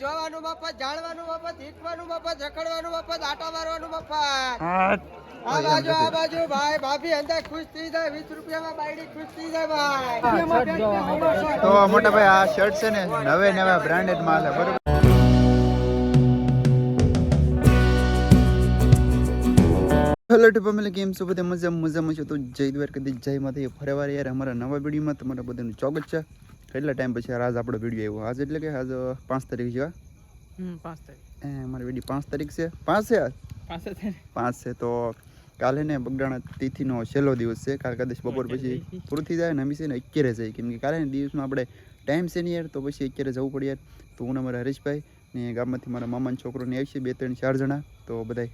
જોવાનું મફત જાણવાનું મફત શીખવાનું મફત રખડવાનું મફત આટા મારવાનું મફત આ બાજુ આ બાજુ ભાઈ ભાભી અંદર ખુશ થઈ જાય વીસ રૂપિયામાં બાયડી ખુશ થઈ જાય ભાઈ. તો મોટા ભાઈ આ શર્ટ છે ને નવે નવા બ્રાન્ડેડ માલ છે બરોબર? હેલો ટુ ફેમિલી કેમ છો બધા? મજા મજામાં છો? તો જય દ્વારકાધીશ જય માતા ફરેવાર યાર અમારા નવા વિડીયોમાં તમારા બધાનું સ્વાગત છે. કેટલા ટાઈમ પછી આજ આપણો વીડિયો આવ્યો. આજ એટલે કે આજ પાંચ તારીખ છે એ મારી વીડિયો પાંચ તારીખ છે. પાંચ છે આજ? પાંચ છે તો કાલે ને બગડાણા તિથિનો છેલ્લો દિવસ છે. કાલે કદાચ બપોર પછી પૂરું થઈ જાય ને અમે છે ને અત્યારે જઈએ. કેમ કે કાલે દિવસમાં આપણે ટાઈમ છે ને યાર તો પછી અત્યારે જવું પડે યાર. તો હું મારા હરીશભાઈ ને ગામમાંથી મારા મામાનો છોકરો ને આવી છે બે ત્રણ ચાર જણા. તો બધાય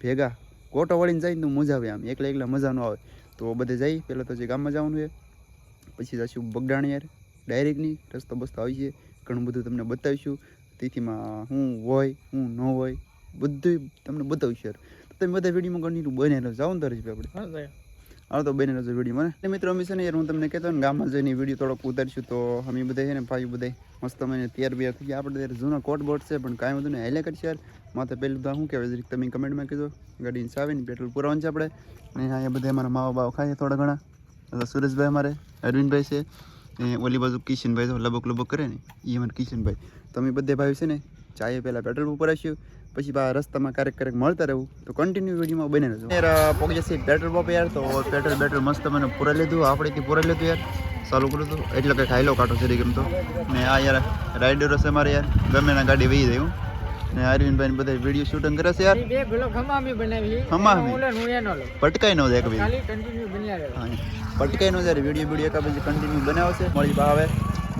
ભેગા ગોટો વળીને જાય ને તો મજા આવે આમ. એકલા એકલા મજા ન આવે. તો બધે જઈ પહેલાં તો જે ગામમાં જવાનું છે પછી જશું બગડાણ યાર. ડાયરેક્ટની રસ્તો બસ્તો આવી છે ઘણું બધું તમને બતાવીશું. તિથિમાં હું હોય હું ન હોય બધું તમને બતાવીશું યાર તમે બધા વિડીયોમાં કન્ટિન્યુ બને રહો જાઓ ને તારે આપણે. હાલ તો બને રહેજો મને. ને મિત્રો અમે છે ને યાર હું તમને કહેતો ને ગામમાં જઈને વીડિયો થોડોક ઉતારીશું તો અમે બધા છે ને ભાઈ બધા મસ્ત મને તૈયાર બિયાર થઈ ગયા. આપણે ત્યારે જૂનો કોટ બોટ છે પણ કાંઈ બધું ને હેલે કરશે યાર માથે પહેલું તો શું કહેવાય જરીક તમે કમેન્ટમાં કીધો ગાડીને ચાવે ને પેટ્રોલ પુરાવાનું છે આપણે. અહીંયા બધા અમારા માવા બાપ ખાય થોડા ઘણા. સુરેશભાઈ અમારે અરવિંદભાઈ છે. ને ઓલી બાજુ કિશનભાઈ તો લબક લબક કરે ને એ અમારે કિશનભાઈ. તમે બધે ભાઈ છે ને ચાએ પહેલાં પેટ્રોલ ઉપર આવીશું પછી બા રસ્તામાં ક્યારેક ક્યારેક મળતા રહેવું તો કન્ટિન્યુ વિડીયોમાં બને રહેજો. પહોંચી જશે પેટ્રોલ પંપ યાર, તો પેટ્રોલ પેટ્રોલ મસ્ત મને પૂરા લીધું આપણેથી પૂરા લીધું યાર, ચાલુ કર્યું હતું એટલે કંઈ ખાઈ લો કાઢો છે ગમતો ને આ યાર રાઈડર હશે મારે યાર, ગમે ના ગાડી વહી જાય હું. ને અરવિંદભાઈ બધા વીડિયો શૂટિંગ કરે છે યાર. બે પેલો ખમામી બનાવી. ખમામી? ઓલે હું એનો પટકાઈ ન જાય કે ખાલી કન્ટિન્યુ રહે. હા પટકાઈ નો જાય વીડિયો વીડિયો કા પછી કન્ટિન્યુ બનાવશે મળી ભાવે.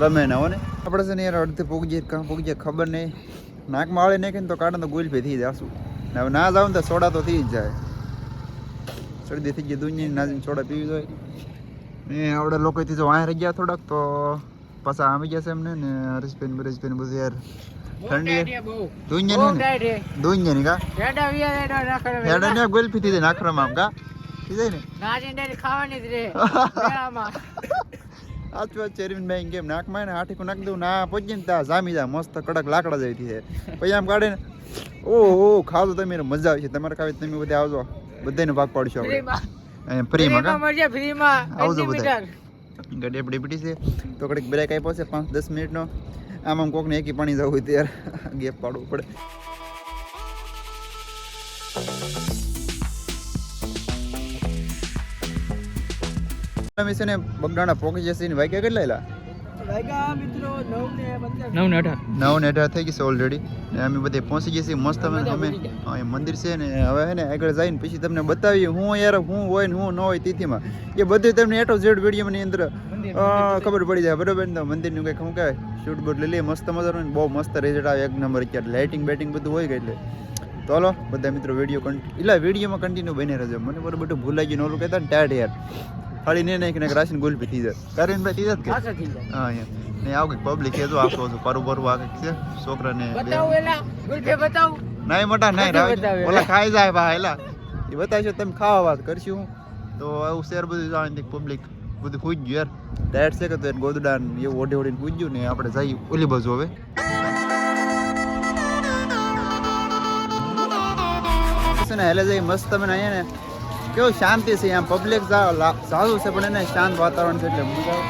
ગમે ના હોય ને. આપણે છે ને યાર અડધે પોગી જાય કાં પોગી જાય ખબર નહીં. નાકમાં માળે નાખે ને તો કાઢે તો ગુલફી થઈ જાશું. ને હવે ના જાવ ને તો સોડા તો થઈ જ જાય. શરદી થઈ ગઈ દુનિયા નાજીને સોડા પીવી જોઈએ. ને આવડે લોકોથી જો વાંહે રહી ગયા થોડાક તો પાછા આવી છે એમને ને હરીશભાઈ ને બરેશભાઈ ને બધું યાર ઠંડી દુનિયા દુનિયા ની? કા? હેડા ને ગુલફી થઈ જાય નાખરામાં કા? થઈ જાય ને? નાચી ખાવાની જ રે આજ વાત ચેરવીન ભાઈ કેમ? નાકમાં ને હાથી નાખ દઉં ના પહોંચી ને ત્યાં જામી જા મસ્ત કડક લાકડા જાય છે પછી આમ કાઢે ને ઓહો ખાવ તમે મજા આવશે. તમારે ખાવી તમે બધા આવજો. બધાને ભાગ પાડશો આપણે. ફ્રીમાં. આવજો બધા. ગાડી આપણી પીટી છે. તો કડીક બ્રેક આપ્યો છે, પાંચ દસ મિનિટનો. આમ આમ કોકને એકી પાણી જવું હોય ત્યારે ગેપ પાડવું પડે. અમે છે ને બગડાણા પોકી જશે ને વાગ્યા કેટલા નવ ને અઢાર નવ ને અઢાર. થઈ ગઈ છે ઓલરેડી ને અમે બધે પહોંચી ગયા છીએ. મસ્ત અમે અમે એ મંદિર છે ને હવે હે ને આગળ જઈને પછી તમને બતાવીએ હું યાર હું હોય ને હું ન હોય તિથિમાં. એ બધું તમને એટો ઝેડ વિડીયોની અંદર ખબર પડી જાય. બરોબર ને? મંદિરનું કંઈક શું કહેવાય? શૂટ બૂટ લઈ લઈએ. મસ્ત મજાનું ને બહુ મસ્ત રિઝલ્ટ આવે. એક નંબર અત્યારે લાઇટિંગ બેટિંગ બધું હોય ગઈ એટલે. તો હાલો બધા મિત્રો વીડિયો કન્ટિ એટલે વિડીયોમાં કન્ટિન્યુ બની રહેજો. મને બરોબર બધું ભૂલાઈ ગયું. ને ઓલું કહેતા ને ટાયર્ડ યાર. ખાલી નહીં નાખીને રાશન ગુલપી થઈ જાય. કારીનભાઈ થઈ જાય કે? હા અહીંયા. ને આવું કંઈક પબ્લિક એ જો આખો છું પારું પારું આ કંઈક છે. છોકરાને બે- ગુલફે બતાવું. નહીં મોટા નહીં રાવ ઓલા ખાઈ જાય ભા એલા. એ બતાવશો તમે ખાવા વાત કરશું. તો આવું શેર બધું જાણે પબ્લિક બધું પૂજ ગયું યાર. ડાયટ છે કે તો ગોદડા એવું ઓઢી ઓઢીને પૂજ્યું ને આપણે જઈએ ઓલી બાજુ હવે. છે ને હેલે જઈ મસ્ત તમે અહીંયા ને કેવું શાંતિ છે આમ પબ્લિક સારું છે પણ એને શાંત વાતાવરણ છે એટલે મજા આવે.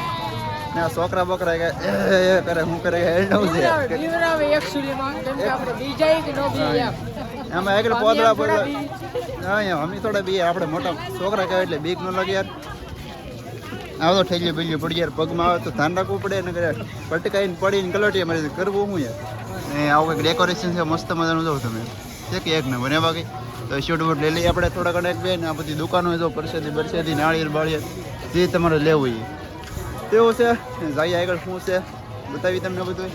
ને આ છોકરા બોકરા કે એ એ કરે હું કરે કે હેડવું છે. બીવરાવે બીવરાવે એકચ્યુઅલીમાં કેમ કે આપણે બી જાય કે ન બી એમ. આમાં આગળ પોદળા અમે થોડા પોદળા હા યાર અમે થોડા બી આપણે મોટા છોકરા કહેવાય એટલે બીક ન લાગે યાર. આવો તો ઠેલ્યું બીલ્યું પડી યાર પગમાં આવે તો ધ્યાન રાખવું પડે ને કરે પટકાઈને પડીને કલોટી મારી કરવું શું યાર. ને આવું કંઈક ડેકોરેશન છે મસ્ત મજાનું જોઉં તમે. છે કે એક નંબર એ બાકી. તો શૂટ બૂટ લઈ લઈએ. આપણે થોડા ઘણા બે ને આ બધી દુકાનો જો પરસેદી બરસેદી નાળિયેર, બાળિયેર, જે તમારે લેવું હોય. તેવું છે. જઈએ આગળ શું છે. બતાવી તમને બધું.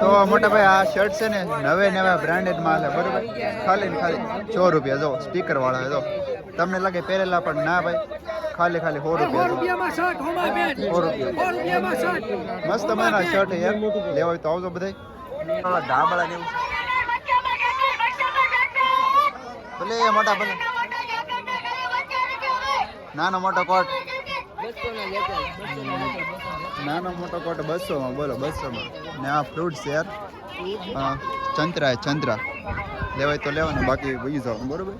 તો મોટા ભાઈ આ શર્ટ છે ને, નવે નવા બ્રાન્ડેડ માલ છે બરોબર? ખાલી ને ખાલી. સો રૂપિયા, જો સ્પીકર વાળા, જો. તમને લાગે પહેરેલા પણ ના ભાઈ. ખાલી ખાલી સો રૂપિયા. સો રૂપિયા. મસ્ત મજાના શર્ટ યાર લેવા હોય તો આવજો બધા ધાબળા ને ભલે એ મોટા ભલે નાનો મોટો કોટ. નાનો મોટો કોટ બસો માં બોલો બસો માં ને આ ફ્રૂટ છે યાર. હા ચંદ્રા છે, ચંત્રા લેવાય તો લેવાનું બાકી જવાનું બરોબર?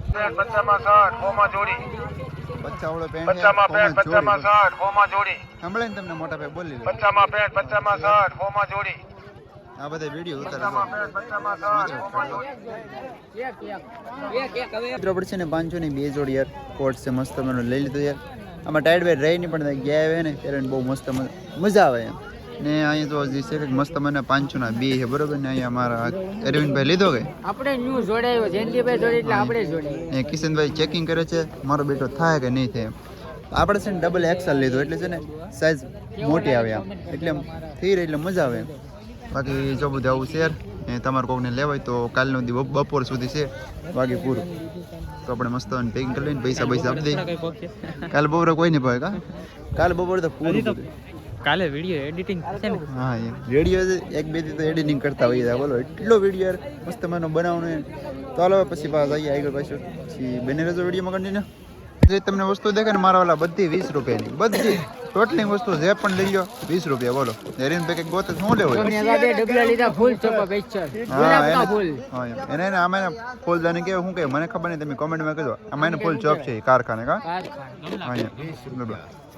પચામાં સાઠ ફોમાં જોડી બચ્ચા વાળો પેન્ટ પચામાં પેન્ટ પચામાં શર્ટ ફોમાં જોડી. સાંભળે ને તમને મોટા ભાઈ બોલી લે. પેન્ટ પચામાં શર્ટ ફોમાં જોડી. આ બધા વીડિયો ઉતારે મિત્રો પડશે ને પાંચસો ની બે જોડી યાર. કોટ છે મસ્ત મને લઈ લીધું યાર. આમાં ટાઈટ બેટ રહી નહીં પણ ગયા આવે ને ત્યારે બહુ મસ્ત મજા આવે એમ. ને અહીંયા તો હજી છે કે મસ્ત મને પાંચસો ના બે છે બરોબર ને અહીંયા મારા અરવિંદભાઈ લીધો કે? આપણે ન્યુ જોડાયો જયંતિભાઈ જોડે એટલે આપણે જોડે એ કિશનભાઈ ચેકિંગ કરે છે મારો બેટો થાય કે નહીં થાય આપણે છે ને ડબલ એક્સલ લીધો એટલે છે ને સાઈઝ મોટી આવે આમ એટલે થઈ રહી એટલે મજા આવે બાકી જો બધું આવું શેર ને એ તમારે કોકને લેવાય તો કાલનો દી બપોર સુધી છે બાકી પૂરું. તો આપણે મસ્ત પેકિંગ કરી લઈને પૈસા પૈસા આપી દઈએ. કાલ બપોરે કોઈ નહીં ભાઈ કા? કાલ બપોરે તો પૂરું. કાલે વિડિયો એડિટિંગ થશે ને? હા રેડિયો એક બે દી તો એડિટિંગ કરતા હોઈએ. છીએ. બોલો એટલો વીડિયો યાર મસ્ત મને બનાવવાનો એમ. તો હાલો હવે પછી પાસ જઈએ આગળ પાછું. પછી બને રહેજો વિડીયોમાં કન્ટિન્યુ જે તમને વસ્તુ દેખે ને મારા વાલા બધી વીસ રૂપિયાની. બધી ટોટલી વસ્તુ જે પણ લઈ લો વીસ રૂપિયા બોલો. હેરીન પેકેટ ગોતે શું લેવું? અને એવા બે ડબલા લીધા ફૂલ ચોપા બેચર ગુલાબના હા એને- એને આમાં એને ફૂલ જાને કે શું કે મને ખબર નહીં તમે કોમેન્ટમાં કહેજો. આમાં એને ફૂલ ચોપ છે કારખાને કા.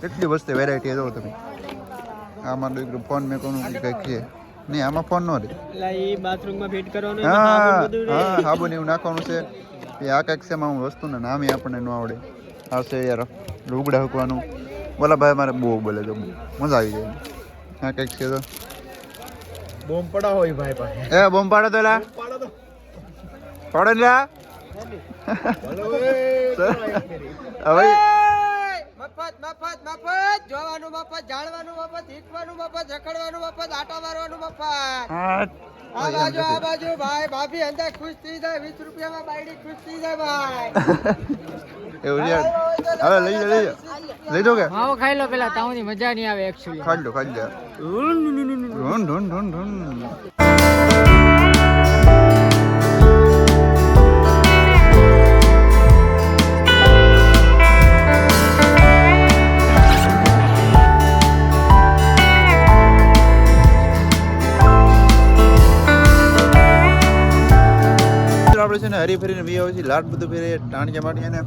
કેટલી વસ્તુ વેરાયટી જો તમે. આ મારો દીકરો ફોન મેં કોનું કંઈક છે. નહીં આમાં ફોન ન રે બાથરૂમમાં ફિટ કરવાનું હા હા સાબુ ને એવું નાખવાનું છે. એ આ કંઈક છે હું વસ્તુના નામે આપણને ન આવડે. આવશે યાર લુગડા હકવાનું. બોલા ભાઈ મારે બહુ બોલે તો મજા આવી જાય. હા કંઈક છે તો. બોમ્બ પડા હોય ભાઈ પાસે. એ બોમ્બ પાડો તો લા. પાડો ને લા. હવે મફત મફત. જોવાનું મફત જાણવાનું મફત શીખવાનું મફત રખડવાનું મફત આટા મારવાનું મફત. આ બાજુ આ બાજુ ભાઈ. ભાભી અંદર ખુશ થઈ જાય વીસ રૂપિયામાં બાયડી ખુશ થઈ જાય ભાઈ. એવું છે હવે લઈ લો લઈ લઈ દો કે? માવો ખાઈ લો પેલા. તાવની મજા નહીં આવે એકચ્યુઅલી ખાઈ લો ખાઈ લો. ઢૂન ઢૂન ઢૂન ઢૂન છે ને હરી ફરીને વી આવે છે લાડ બધું ફેરે ટાણિયા માટીને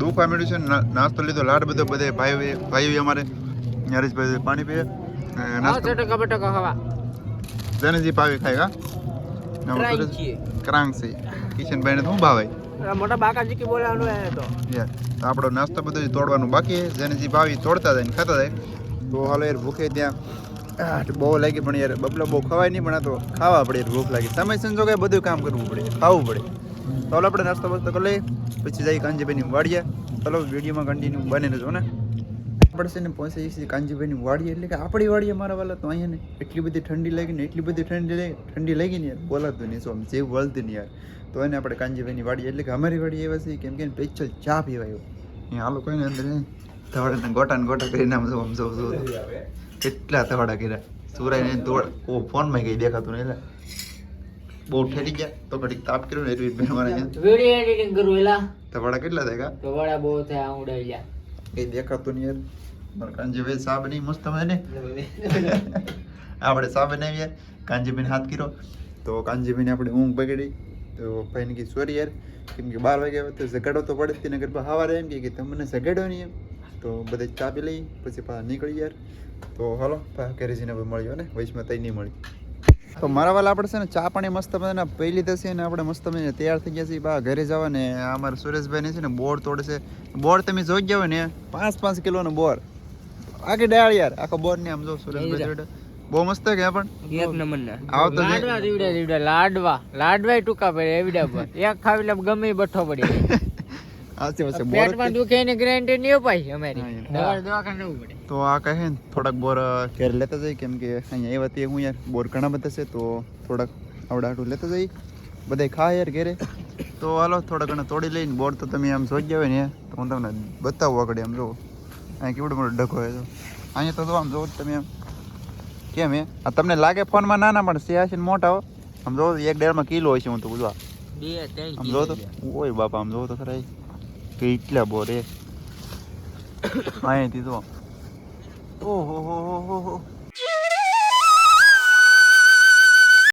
દુખવા મળ્યું છે નાસ્તો લીધો લાડ બધો બધે ભાઈ ભાઈ અમારે નરેશભાઈ પાણી પીએ નાસ્તો ટકા બટકા ખાવા જનજી પાવી ખાય કા ક્રાંક છે. કિશનભાઈ ને શું ભાવે. મોટા બાકાજી કે બોલાવાનું હે તો. યાર તો આપણો નાસ્તો બધો તોડવાનું બાકી છે. જેને ભાવી તોડતા જાય ને ખાતા જાય. તો હાલો યાર ભૂખે ત્યાં બહુ લાગી પણ યાર બબલો બહુ ખવાય નહીં પણ આ તો ખાવા પડે ભૂખ લાગી. સમય સંજોગે બધું કામ કરવું પડે ખાવું પડે. હાલો આપણે નાસ્તો બસ્તો કરી લઈએ. પછી જઈ કાંજીભાઈની વાડીએ. ચાલો વિડીયોમાં કન્ટિન્યુ બને જો ને. આપણે છે ને પહોંચી છીએ કાંજીભાઈની વાડી એટલે કે આપણી વાડીએ મારા વાલા તો અહીંયા ને એટલી બધી ઠંડી લાગી ને એટલી બધી ઠંડી લાગી ઠંડી લાગી ને યાર. બોલાતું નહીં શું જેવ વળતું નહીં યાર. તો એને આપણે કાંજીભાઈની વાડી એટલે કે અમારી વાડી એવા છે કેમ કે પેચલ ચા પીવાય અહીંયા આ લોકોને અંદર ધવાડા ગોટા ને ગોટા કરીને આમ જો આમ જો જો કેટલા ધવાડા કર્યા. સુરાઈ ને દોડ ઓ, ફોનમાં કઈ દેખાતું નહીં એટલે બહુ ઠેરી ગયા. તો ઘડીક તાપ કર્યો ને એવી બેનવાના વિડિયો એડિટિંગ કરું એલા. ધવાડા કેટલા થાય? કા તો વડા બહુ થાય હું ડરી ગયા કઈ દેખાતું નહીં યાર. મારા કાંજીભાઈ સા બની મસ્ત મને આપણે સા બનાવીએ કાંજીભાઈને હાથ કર્યો. તો કાંજીભાઈને આપણે ઊંઘ બગડી તો ભાઈને કીધું સોરી યાર. કેમ કે બાર વાગે તો ઝઘડો તો પડે તેને કરતા સવારે એમ કે તમને ઝઘડો નહીં એમ. તો બધે ચા પી લઈ પછી પાછા નીકળી યાર. તો હાલો ઘરે જઈને હવે મળ્યો ને. વૈશમાં તઈ નહીં મળી. તો મારા વાલા આપણે છે ને ચા પાણી મસ્ત મજાના પી લીધા છે ને આપણે મસ્ત મજાના તૈયાર થઈ ગયા છીએ બા ઘરે જવા ને અમારા સુરેશભાઈ ને છે ને બોર તોડશે. બોર તમે જોઈ ગયા હોય ને પાંચ પાંચ કિલોનો બોર. આખી ડાળ યાર આખો બોર ને આમ જો સુરેશભાઈ જોડે. બહુ મસ્ત છે કે પણ? એક નંબર ના આવ તો લાડવા રીવડા રીવડા લાડવા. લાડવાય ટૂંકા પડે એવડા પર એક ખાવી લે ગમે બઠો પડી આશે પાસે બોર પેટમાં દુખે ને ગ્રેન્ટી નહીં અપાય અમારી. દવા દવાખાને જવું પડે. તો આ કહે ને થોડાક બોર ઘેર લેતા જઈ કેમ કે અહીંયા એવા તે હું યાર બોર ઘણા બધા છે તો થોડાક આવડા આટલું લેતા જઈ બધા ખા યાર ઘેરે. તો હાલો થોડા ઘણા તોડી લઈને બોર તો તમે આમ જોઈ ગયા હોય ને તો હું તમને બતાવું આગળ આમ જો અહીંયા કેવડો મોટો ડખો હોય તો અહીંયા તો આમ જો તમે આમ કેમ આ તમને લાગે ફોનમાં નાના પણ ને મોટા હો. આમ જો એક ડેઢમાં કિલો હોય છે હું તો બધું આમ જો તો. ઓય બાપા આમ જો તો ખરા એ. કેટલા બોર એ અહીંયાથી તો ઓહો હો હો હો હો